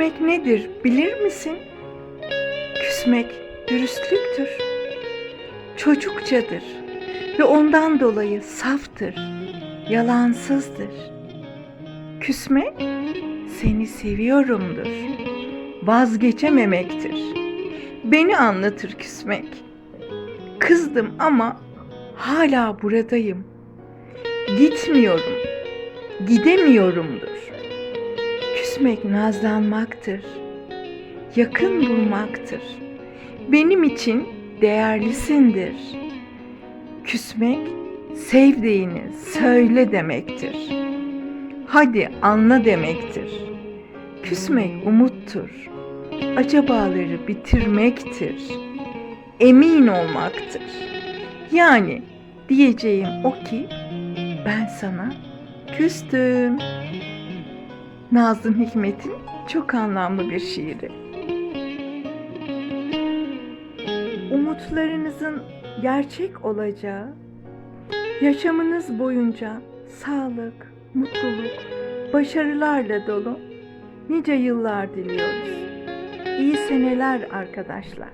nedir bilir misin? Küsmek dürüstlüktür. Çocukçadır ve ondan dolayı saftır, yalansızdır. Küsmek seni seviyorumdur. Vazgeçememektir. Beni anlatır küsmek. Kızdım ama hala buradayım. Gitmiyorum. Gidemiyorumdur. Küsmek nazlanmaktır. Yakın bulmaktır. Benim için değerlisindir. Küsmek sevdiğini söyle demektir. Hadi anla demektir. Küsmek umuttur. Acabaları bitirmektir. Emin olmaktır. Yani diyeceğim o ki ben sana küstüm. Nazım Hikmet'in çok anlamlı bir şiiri. Umutlarınızın gerçek olacağı, yaşamınız boyunca sağlık, mutluluk, başarılarla dolu nice yıllar diliyoruz. İyi seneler arkadaşlar.